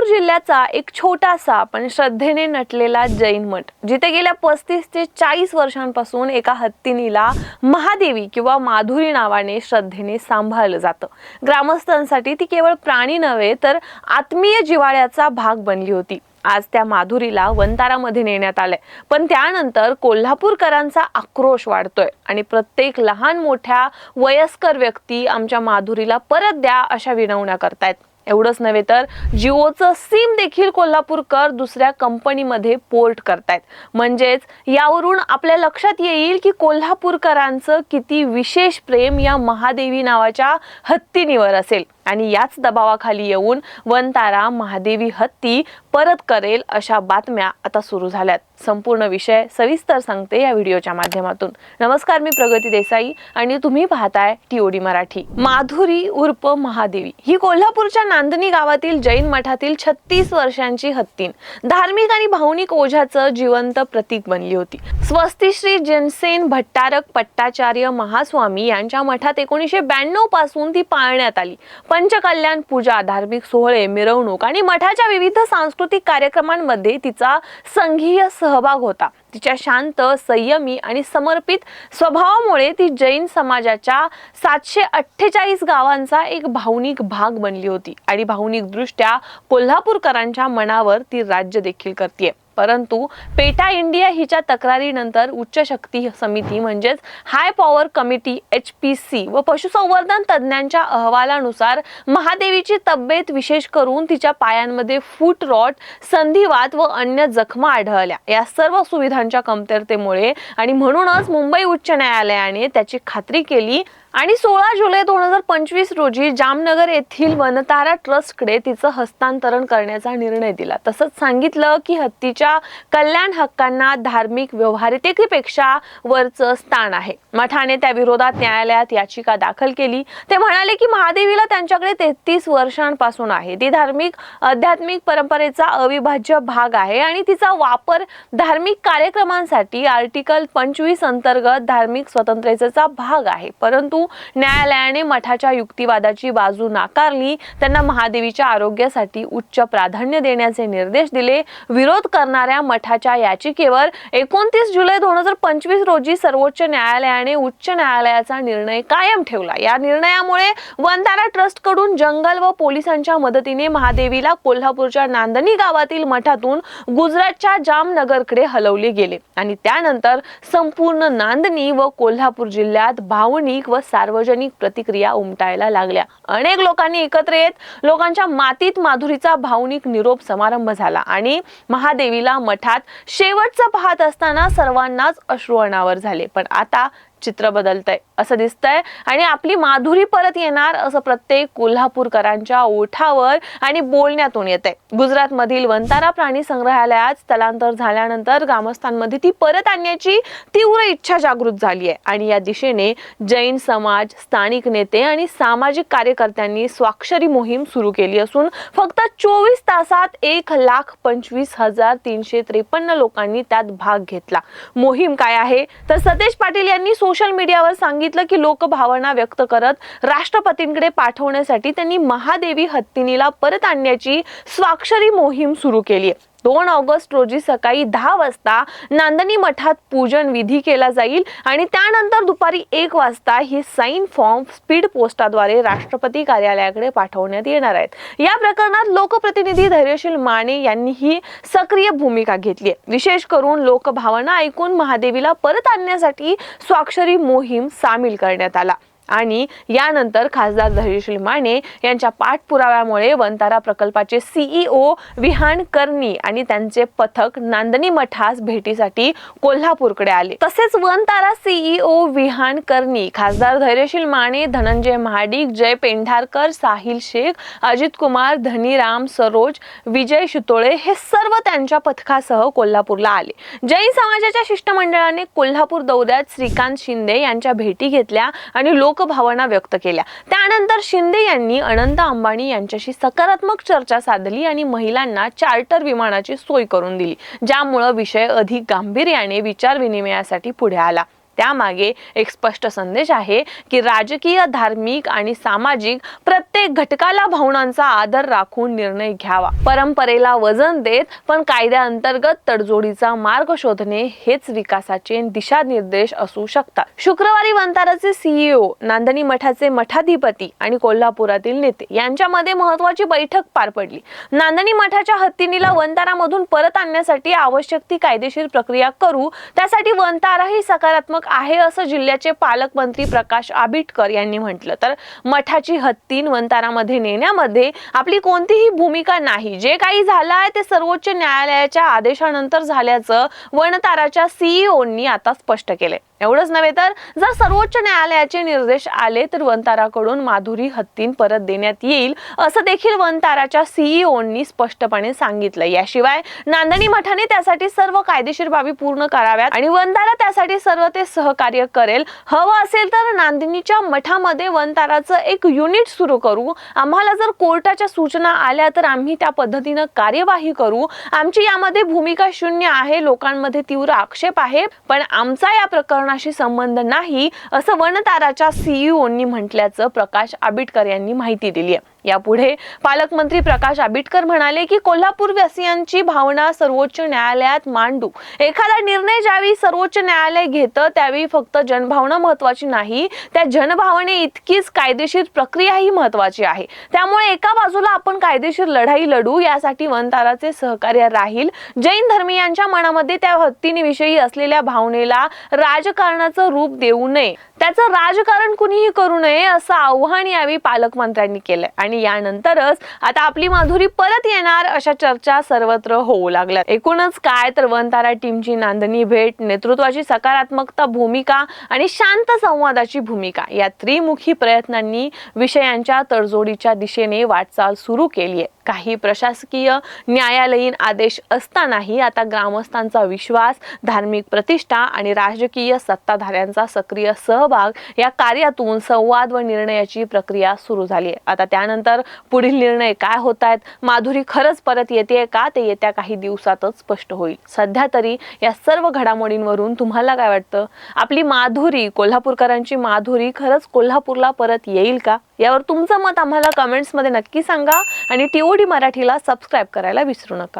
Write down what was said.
कोल्हापूर जिल्ह्याचा एक छोटासा पण श्रद्धेने नटलेला जैन मठ जिथे गेल्या पस्तीस ते चाळीस वर्षांपासून एका हत्तीनीला महादेवी किंवा माधुरी नावाने श्रद्धेने सांभाळलं जातं. ग्रामस्थांसाठी ती केवळ प्राणी नव्हे तर आत्मीय जिवाळ्याचा भाग बनली होती. आज त्या माधुरीला वंतारामध्ये नेण्यात आलंय. पण त्यानंतर कोल्हापूरकरांचा आक्रोश वाढतोय आणि प्रत्येक लहान मोठ्या वयस्कर व्यक्ती आमच्या माधुरीला परत द्या अशा विनवण्या करतायत. एवढंच नव्हे तर जिओचं सिम देखील कोल्हापूरकर दुसऱ्या कंपनीमध्ये पोर्ट करतायत. म्हणजेच यावरून आपल्या लक्षात येईल की कोल्हापूरकरांचं किती विशेष प्रेम या महादेवी नावाच्या हत्तीनीवर असेल. आणि याच दबावाखाली येऊन वनतारा महादेवी हत्ती परत करेल अशा बातम्या आता सुरू झाल्यात. संपूर्ण विषय सविस्तर सांगते या व्हिडिओच्या माध्यमातून. नमस्कार मी प्रगती देसाई आणि तुम्ही पाहताय टीओडी मराठी. माधुरी उर्फ महादेवी ही कोल्हापूरच्या नांदणी गावातील जैन मठातील छत्तीस वर्षांची हत्तीन धार्मिक आणि भावनिक ओझ्याचं जिवंत प्रतीक बनली होती. स्वस्ती श्री जनसेन भट्टारक पट्टाचार्य महास्वामी यांच्या मठात एकोणीसशे ब्याण्णवपासून ती पाळण्यात आली. पण पंचकल्याण पूजा धार्मिक सोहळे मिरवणूक आणि मठाच्या विविध सांस्कृतिक कार्यक्रमांमध्ये तिचा संघीय सहभाग होता. तिच्या शांत संयमी आणि समर्पित स्वभावामुळे ती जैन समाजाच्या सातशे अठ्ठेचाळीस गावांचा एक भावनिक भाग बनली होती आणि भावनिक दृष्ट्या कोल्हापूरकरांच्या मनावर ती राज्य देखील करते परंतु पेटा इंडिया हिच्या तक्रारीनंतर उच्च शक्ती समिती म्हणजेच high power committee H P C व पशुसंवर्धन तज्ज्ञांच्या अहवालानुसार महादेवीची तब्येत विशेष करून तिच्या पायांमध्ये फूट रॉट संधिवात व अन्य जखमा आढळल्या. या सर्व सुविधांच्या कमतरतेमुळे आणि म्हणूनच मुंबई उच्च न्यायालयाने त्याची खात्री केली आणि सोळा जुलै दोन हजार पंचवीस रोजी जामनगर येथील वनतारा ट्रस्टकडे तिचं हस्तांतरण करण्याचा निर्णय दिला. तसंच सांगितलं की हत्तीच्या कल्याण हक्कांना धार्मिक व्यवहारिकतेपेक्षा वरचं स्थान आहे. मठाने त्या विरोधात न्यायालयात याचिका दाखल केली. ते म्हणाले की महादेवीला त्यांच्याकडे तेहतीस वर्षांपासून आहे. ती धार्मिक आध्यात्मिक परंपरेचा अविभाज्य भाग आहे आणि तिचा वापर धार्मिक कार्यक्रमांसाठी आर्टिकल पंचवीस अंतर्गत धार्मिक स्वतंत्रतेचा भाग आहे. परंतु न्यायालयाने मठाच्या युक्तिवादाची बाजू नाकारली. त्यांना महादेवीच्या आरोग्यासाठी उच्च प्राधान्य देण्याचे निर्देश दिले. विरोध करणाऱ्या मठाच्या याचिकेवर एकोणतीस जुलै दोन हजार पंचवीस रोजी सर्वोच्च न्यायालयाने उच्च न्यायालयाचा निर्णय कायम ठेवला. या निर्णयामुळे वंतारा ट्रस्टकडून जंगल व पोलिसांच्या मदतीने महादेवीला कोल्हापूरच्या नांदणी गावातील मठातून गुजरातच्या जामनगरकडे हलवले गेले आणि त्यानंतर संपूर्ण नांदणी व कोल्हापूर जिल्ह्यात भावनिक व सार्वजनिक प्रतिक्रिया उमटायला लागल्या. अनेक लोकांनी एकत्र येत लोकांच्या मातीत माधुरीचा भावनिक निरोप समारंभ झाला आणि महादेवीला मठात शेवटचं पाहत असताना सर्वांनाच अश्रू अनावर झाले. पण आता चित्र बदलतंय. असं दिसतंय. आणि आपली माधुरी परत येणार असं प्रत्येक कोल्हापूरकरांच्या ओठावर आणि बोलण्यातून येत आहे गुजरात वंतारा प्राणी संग्रहालयात स्थलांतर झाल्यानंतर ग्रामस्थांमध्ये ती परत आणण्याची तीव्र इच्छा जागृत झाली आहे. आणि या दिशेने जैन समाज स्थानिक नेते आणि सामाजिक कार्यकर्त्यांनी स्वाक्षरी मोहीम सुरू केली असून फक्त चोवीस तासात एक लाख पंचवीस हजार तीनशे त्रेपन्न लोकांनी त्यात भाग घेतला. मोहीम काय आहे? तर सतेज पाटील यांनी सोशल मीडियावर सांगितलं की लोकभावना व्यक्त करत राष्ट्रपतींकडे पाठवण्यासाठी त्यांनी महादेवी हत्तीनीला परत आणण्याची स्वाक्षरी मोहीम सुरू केली आहे. दोन ऑगस्ट रोजी सकाळी दहा वाजता नांदणी मठात पूजन विधी केला जाईल आणि त्यानंतर दुपारी एक वाजता ही साईन फॉर्म स्पीड पोस्टाद्वारे राष्ट्रपती कार्यालयाकडे पाठवण्यात येणार आहेत. या प्रकरणात लोकप्रतिनिधी धैर्यशील माने यांनी ही सक्रिय भूमिका घेतली आहे. विशेष करून लोकभावना ऐकून महादेवीला परत आणण्यासाठी स्वाक्षरी मोहीम सामील करण्यात आला. आणि यानंतर खासदार धैर्यशील माने यांच्या पाठपुराव्यामुळे वंतारा प्रकल्पाचे सीईओ विहान कर्णी आणि त्यांचे पथक नांदणी मठास भेटीसाठी कोल्हापूरकडे आले. तसेच वनतारा सीईओ विहान कर्णी खासदार धैर्यशील माने धनंजय महाडिक जय पेंढारकर साहिल शेख अजित कुमार धनीराम सरोज विजय शितोळे हे सर्व त्यांच्या पथकासह कोल्हापूरला आले. जैन समाजाच्या शिष्टमंडळाने कोल्हापूर दौऱ्यात श्रीकांत शिंदे यांच्या भेटी घेतल्या आणि लोक लोकभावना व्यक्त केल्या. त्यानंतर शिंदे यांनी अनंत अंबानी यांच्याशी सकारात्मक चर्चा साधली आणि महिलांना चार्टर विमानाची सोय करून दिली ज्यामुळं विषय अधिक गांभीर्याने विचार विनिमयासाठी पुढे आला. त्यामागे एक स्पष्ट संदेश आहे की राजकीय धार्मिक आणि सामाजिक प्रत्येक घटकाला भावनांचा आदर राखून निर्णय घ्यावा. परंपरेला वजन देत पण कायद्याअंतर्गत तडजोडीचा मार्ग शोधणे हेच विकासाचे दिशानिर्देश असू शकतात. शुक्रवारी वंताराचे सीईओ नांदणी मठाचे मठाधिपती आणि कोल्हापुरातील नेते यांच्यामध्ये महत्वाची बैठक पार पडली. नांदणी मठाच्या हत्तीनीला वंतारामधून परत आणण्यासाठी आवश्यक ती कायदेशीर प्रक्रिया करू त्यासाठी वंतारा ही सकारात्मक आहे असं जिल्ह्याचे पालकमंत्री प्रकाश आबिटकर यांनी म्हटलं. तर मठाची हत्ती वंतारामध्ये नेण्यामध्ये आपली कोणतीही भूमिका नाही. जे काही झालं आहे ते सर्वोच्च न्यायालयाच्या आदेशानंतर झाल्याचं वनताराच्या सीईओनी आता स्पष्ट केलंय. एवढंच नव्हे तर जर सर्वोच्च न्यायालयाचे निर्देश आले तर वनताराकडून माधुरी हत्तीन परत देण्यात येईल असं देखील वनताराच्या सीईओनी स्पष्टपणे सांगितलं. याशिवाय नांदणी मठाने त्यासाठी सर्व कायदेशीर बाबी पूर्ण कराव्यात आणि वनतारा त्यासाठी सर्व ते सहकार्य करेल. हवं असेल तर नांदिनीच्या मठामध्ये वनताराचं एक युनिट सुरू करू. आम्हाला जर कोर्टाच्या सूचना आल्या तर आम्ही त्या पद्धतीनं कार्यवाही करू. आमची यामध्ये भूमिका शून्य आहे लोकांमध्ये तीव्र आक्षेप आहे पण आमचा या प्रकरणाशी संबंध नाही असं वनताराच्या सीईओनी म्हटल्याचं प्रकाश आबिटकर यांनी माहिती दिली आहे. यापुढे पालकमंत्री प्रकाश आबिटकर म्हणाले की कोल्हापूरवासियांची भावना सर्वोच्च न्यायालयात मांडू. एखादा निर्णय ज्यावेळी सर्वोच्च न्यायालय घेतं त्यावेळी फक्त जनभावना महत्वाची नाही. त्या जनभावने इतकीच कायदेशीर प्रक्रियाही महत्वाची आहे. त्यामुळे एका बाजूला आपण कायदेशीर लढाई लढू यासाठी वनताराचे सहकार्य राहील. जैन धर्मीयांच्या मनामध्ये त्या हत्तीविषयी असलेल्या भावनेला राजकारणाचं रूप देऊ नये. त्याचं राजकारण कुणीही करू नये असं आव्हान यावेळी पालकमंत्र्यांनी केलंय. आणि यानंतरच आता आपली माधुरी परत येणार अशा चर्चा सर्वत्र होऊ लागल्या एकूणच काय तर वनतारा टीमची नांदणी भेट नेतृत्वाची सकारात्मकता भूमिका आणि शांत संवादाची भूमिका या त्रिमुखी प्रयत्नांनी विषयांच्या तडजोडीच्या दिशेने वाटचाल सुरू केली आहे काही प्रशासकीय न्यायालयीन आदेश असतानाही आता ग्रामस्थांचा विश्वास धार्मिक प्रतिष्ठा आणि राजकीय सत्ताधाऱ्यांचा सक्रिय सहभाग या कार्यातून संवाद व निर्णयाची प्रक्रिया सुरू झाली आहे आता त्यानंतर पुढील निर्णय काय होत आहेत माधुरी खरंच परत येते का? ते येत्या काही दिवसातच स्पष्ट होईल. सध्या तरी या सर्व घडामोडींवरून तुम्हाला काय वाटतं? आपली माधुरी कोल्हापूरकरांची माधुरी खरंच कोल्हापूरला परत येईल का? यावर तुमचं मत आम्हाला कमेंट्समध्ये नक्की सांगा आणि टीओडी मराठीला सबस्क्राईब करायला विसरू नका.